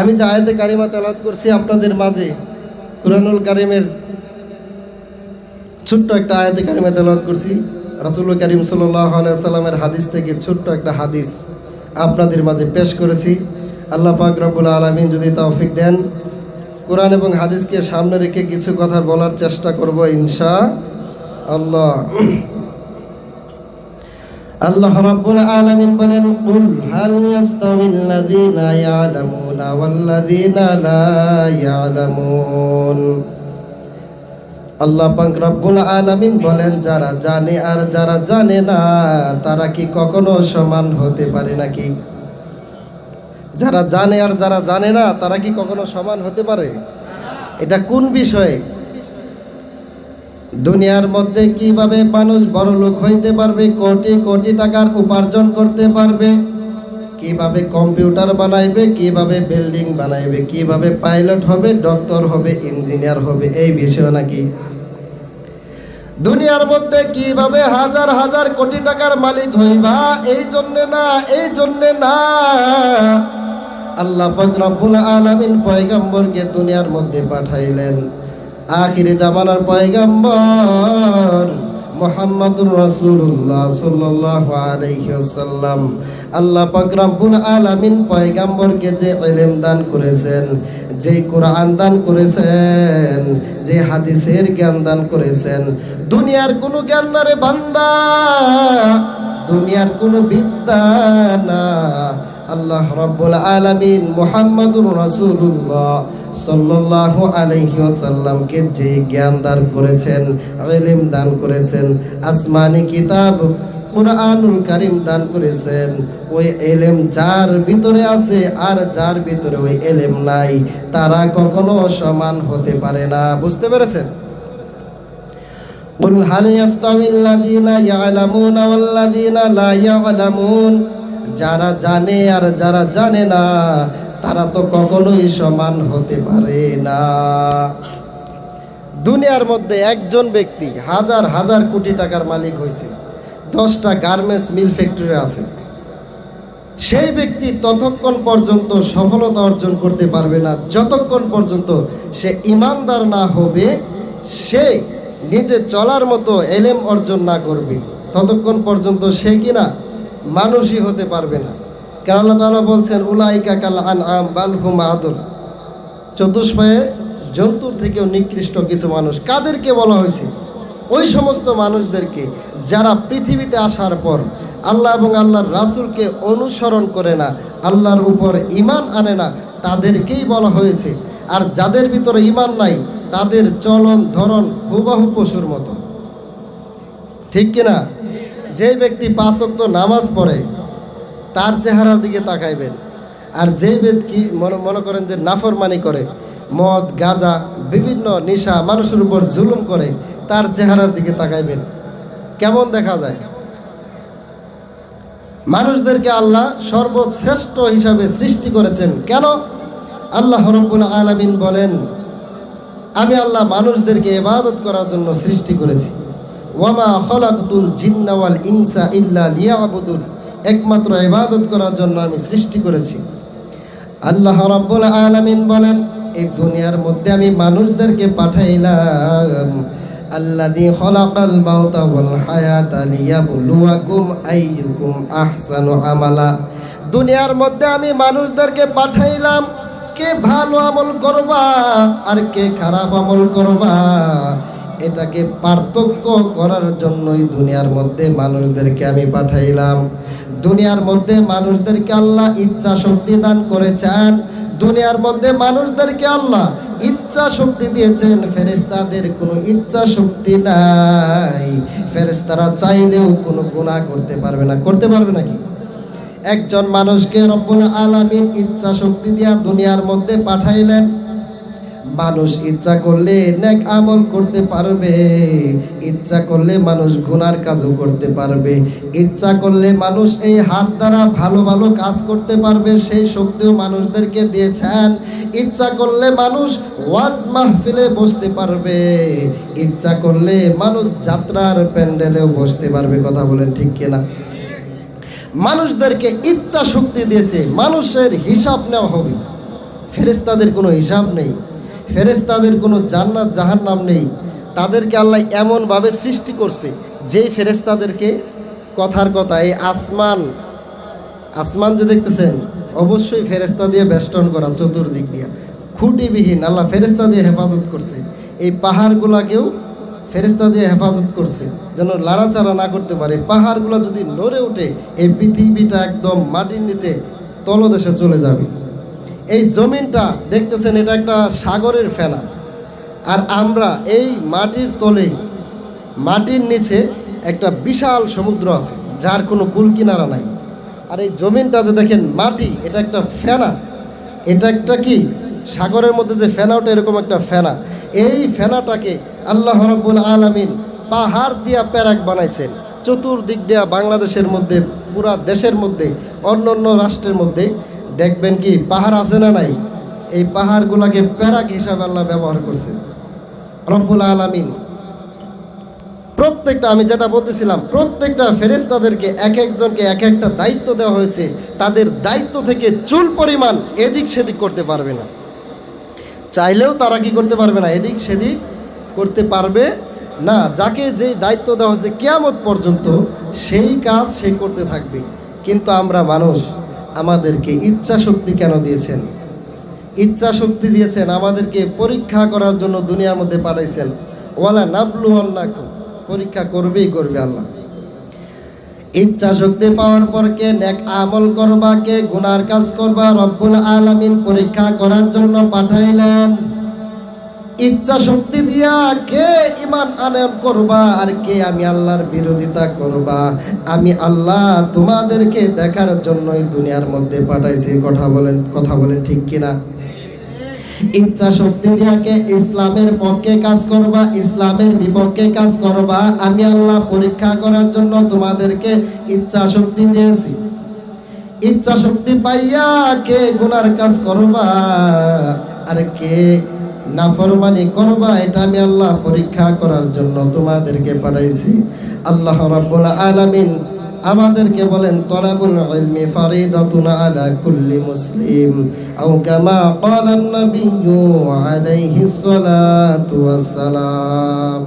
আমি যে আয়াতে কারিমা তেলাওয়াত করছি আপনাদের মাঝে কুরআনুল কারিমের ছোট্ট একটা আয়াতে কারিমা তেলাওয়াত করছি। রাসূল করিম সাল্লামের হাদিস থেকে ছোট্ট একটা হাদিস আপনাদের মাঝে পেশ করেছি। আল্লাহ পাক রব্বুল আলামিন যদি তৌফিক দেন, কোরআন এবং হাদিসকে সামনে রেখে কিছু কথা বলার চেষ্টা করব ইনশা আল্লাহ। আল্লাহ রাব্বুল আলামিন বলেন, কুল হাল ইয়াস্তাবিল্লাযীনা ইয়ালামুনা ওয়াল্লাযীনা লা ইয়ালামুন। আল্লাহ পাক রব্বুল আলামিন বলেন, যারা জানে আর যারা জানে না, তারা কি কখনো সমান হতে পারে নাকি? যারা জানে আর যারা জানে না, তারা কি কখনো সমান হতে পারে? এটা কোন বিষয়ে? দুনিয়ার মধ্যে কীভাবে মানুষ বড় লোক হইতে পারবে, কোটি কোটি টাকার উপার্জন করতে পারবে, কীভাবে কম্পিউটার বানাইবে, কীভাবে বিল্ডিং বানাইবে, কীভাবে পাইলট হবে, ডক্টর হবে, ইঞ্জিনিয়ার হবে, এই বিষয় নাকি? দুনিয়ার মধ্যে কীভাবে হাজার হাজার কোটি টাকার মালিক হইবা, এই জন্যে না, এই জন্যে না। আল্লাহ রব্বুল আলামিন পয়গম্বরকে দুনিয়ার মধ্যে পাঠাইলেন। আখিরে জামানার পয়গম্বর মোহাম্মদুর রাসূলুল্লাহ সাল্লাল্লাহু আলাইহি ওয়াসাল্লাম। আল্লাহ পাক রব্বুল আলামিন পয়গম্বরকে যে ইলম দান করেছেন, যে কোরআন দান করেছেন, যে হাদিসের জ্ঞান দান করেছেন, দুনিয়ার কোনো জ্ঞান না রে বান্দা, দুনিয়ার কোনো বিদ্যা না। আল্লাহ রব্বুল আলামিন মুহাম্মাদুর রাসূলুল্লাহ সাল্লাল্লাহু আলাইহি ওয়াসাল্লামকে যে জ্ঞান দান করেছেন ইলম দান করেছেন আসমানি কিতাব কুরআনুল কারীম দান করেছেন ওই এলেম যার ভিতরে আছে আর যার ভিতরে ওই এলেম নাই তারা কখনো সমান হতে পারে না বুঝতে পেরেছেন قل هل يستوي الذين يعلمون والذين لا يعلمون যারা জানে আর যারা জানে না তারা তো কখনোই সমান হতে পারে না। দুনিয়ার মধ্যে একজন ব্যক্তি হাজার হাজার কোটি টাকার মালিক হয়েছে, দশটা গার্মেন্টস মিল ফ্যাক্টরি আছে। সেই ব্যক্তি ততক্ষণ পর্যন্ত সফলতা অর্জন করতে পারবে না, যতক্ষণ পর্যন্ত সে ইমানদার না হবে, সে নিজে চলার মতো এলেম অর্জন না করবে, ততক্ষণ পর্যন্ত সে কিনা মানুষই হতে পারবে না। কারণ আল্লাহ তাআলা বলছেন, উলাইকা কাল আনআম বাল হুম আদুল। চতুষ্পায়ে জন্তুর থেকেও নিকৃষ্ট কিছু মানুষ। কাদেরকে বলা হয়েছে? ওই সমস্ত মানুষদেরকে যারা পৃথিবীতে আসার পর আল্লাহ এবং আল্লাহর রাসূলকে অনুসরণ করে না, আল্লাহর উপর ইমান আনে না, তাদেরকেই বলা হয়েছে। আর যাদের ভিতরে ইমান নাই, তাদের চলন ধরন হুবাহু পশুর মতো। ঠিক কিনা? যে ব্যক্তি পাঁচ ওয়াক্ত নামাজ পড়ে তার চেহারার দিকে তাকাইবেন। আর যে ব্যক্তি মনে মনে করেন যে নাফরমানি করে, মদ, গাঁজা, বিভিন্ন নেশা মানুষের উপর জুলুম করে, তার চেহারার দিকে তাকাইবেন। কেমন দেখা যায়? মানুষদেরকে আল্লাহ সর্বশ্রেষ্ঠ হিসাবে সৃষ্টি করেছেন। কেন? আল্লাহ রব্বুল আলামিন বলেন, আমি আল্লাহ মানুষদেরকে ইবাদত করার জন্য সৃষ্টি করেছি। ওয়ামা খলাকতুল জিন্না ওয়াল ইনসা ইল্লা লিয়াবুদুন। একমাত্র ইবাদত করার জন্য আমি সৃষ্টি করেছি। আল্লাহ রাব্বুল আলামিন বলেন, এই দুনিয়ার মধ্যে আমি মানুষদেরকে পাঠাইলাম, আল্লাযী খলাকাল মাউতা ওয়াল হায়াতা লিয়াবলুয়াকুম আইয়ুকুম আহসানু আমালা। দুনিয়ার মধ্যে আমি মানুষদেরকে পাঠাইলাম, কে ভালো আমল করবা আর কে খারাপ আমল করবা, এটাকে পার্থক্য করার জন্যই দুনিয়ার মধ্যে মানুষদেরকে আমি পাঠাইলাম। দুনিয়ার মধ্যে মানুষদেরকে আল্লাহ ইচ্ছা শক্তি দান করেছেন। দুনিয়ার মধ্যে মানুষদেরকে আল্লাহ ইচ্ছা শক্তি দিয়েছেন। ফেরেস্তাদের কোনো ইচ্ছা শক্তি নাই। ফেরেস্তারা চাইলেও কোনো গুণা করতে পারবে না। করতে পারবে নাকি? একজন মানুষকে রব্বুল আলামিন ইচ্ছা শক্তি দিয়া দুনিয়ার মধ্যে পাঠাইলেন। মানুষ ইচ্ছা করলে নেক আমল করতে পারবে, ইচ্ছা করলে মানুষ গুনার কাজও করতে পারবে, ইচ্ছা করলে মানুষ এই হাত দ্বারা ভালো ভালো কাজ করতে পারবে, সেই শক্তিও মানুষদেরকে দিয়েছেন। ইচ্ছা করলে মানুষ ওয়াজ মাহফিলে বসতে পারবে, ইচ্ছা করলে মানুষ যাত্রার প্যান্ডেলেও বসতে পারবে, কথা বলেন ঠিক কিনা? মানুষদেরকে ইচ্ছা শক্তি দিয়েছে, মানুষের হিসাব নেওয়া হবে। ফেরেস্তাদের কোনো হিসাব নেই। ফেরেস্তাদের কোনো জান্নাত জাহান্নাম নেই। তাদেরকে আল্লাহ এমনভাবে সৃষ্টি করছে, যেই ফেরেস্তাদেরকে কথার কথা এই আসমান আসমান যে দেখতেছেন, অবশ্যই ফেরেস্তা দিয়ে বেষ্টন করা চতুর্দিক দিয়ে। খুঁটিবিহীন আল্লাহ ফেরেস্তা দিয়ে হেফাজত করছে। এই পাহাড়গুলাকেও ফেরেস্তা দিয়ে হেফাজত করছে, যেন লাড়াচাড়া না করতে পারে। পাহাড়গুলো যদি নড়ে ওঠে, এই পৃথিবীটা একদম মাটির নিচে তলদেশে চলে যাবে। এই জমিনটা দেখতেছেন, এটা একটা সাগরের ফেনা। আর আমরা এই মাটির তলে, মাটির নিচে একটা বিশাল সমুদ্র আছে, যার কোনো কুল কিনারা নাই। আর এই জমিনটা যে দেখেন, মাটি, এটা একটা ফেনা। এটা একটা কি? সাগরের মধ্যে যে ফেনা, ওটা এরকম একটা ফেনা। এই ফেনাটাকে আল্লাহ রব্বুল আলমিন পাহাড় দিয়া প্যারাক বানাইছেন। চতুর্দিক দিয়া বাংলাদেশের মধ্যে, পুরা দেশের মধ্যে অন্য অন্য রাষ্ট্রের মধ্যে দেখবেন কি, পাহাড় আছে না নাই? এই পাহাড়গুলাকে প্যারাক হিসাবে আল্লাহ ব্যবহার করছে। রব্বুল আলমিন। প্রত্যেকটা, আমি যেটা বলতেছিলাম, প্রত্যেকটা ফেরেস্তাদেরকে এক একজনকে এক একটা দায়িত্ব দেওয়া হয়েছে। তাদের দায়িত্ব থেকে চুল পরিমাণ এদিক সেদিক করতে পারবে না। চাইলেও তারা কি করতে পারবে না? এদিক সেদিক করতে পারবে না। যাকে যে দায়িত্ব দেওয়া হয়েছে, কেয়ামত পর্যন্ত সেই কাজ সে করতে থাকবে। কিন্তু আমরা মানুষ আমাদেরকে ইচ্ছা শক্তি কেন দিয়েছেন? ইচ্ছা শক্তি দিয়েছেন আমাদেরকে পরীক্ষা করার জন্য দুনিয়ার মধ্যে পাঠাইছেন। ওয়ালা নাবলু আল্লাহ পরীক্ষা করবেই করবে আল্লাহ। ইচ্ছা শক্তি পাওয়ার পর কে নেক আমল করবা, কে গুনার কাজ করবা, রব্বুল আলামিন পরীক্ষা করার জন্য পাঠাইলেন। ইচ্ছা শক্তি দিয়া কে ইমান আনয়ন করবা আর কে আমি আল্লাহর বিরোধিতা করবা? আমি আল্লাহ তোমাদেরকে দেখার জন্যই দুনিয়ার মধ্যে পাঠাইছি। কথা বলেন কথা বলেন ঠিক কিনা? ইচ্ছা শক্তি দিয়াকে ইসলামের পক্ষে কাজ করবা, ইসলামের বিপক্ষে কাজ করবা? আমি আল্লাহ পরীক্ষা করার জন্য তোমাদেরকে ইচ্ছা শক্তি দিয়েছি। ইচ্ছা শক্তি পাইয়া কে গুনার কাজ করবা? আর কে নাফরমানি করবা, এটা আমি আল্লাহ পরীক্ষা করার জন্য তোমাদেরকে পাঠাইছি। আল্লাহ রাব্বুল আলামিন আমাদেরকে বলেন, তলাবুল ইলমি ফারিদাতুন আলা কুল্লি মুসলিম আও কামা ক্বালা আন-নাবিয়্যু আলাইহিস সালাতু ওয়াস সালাম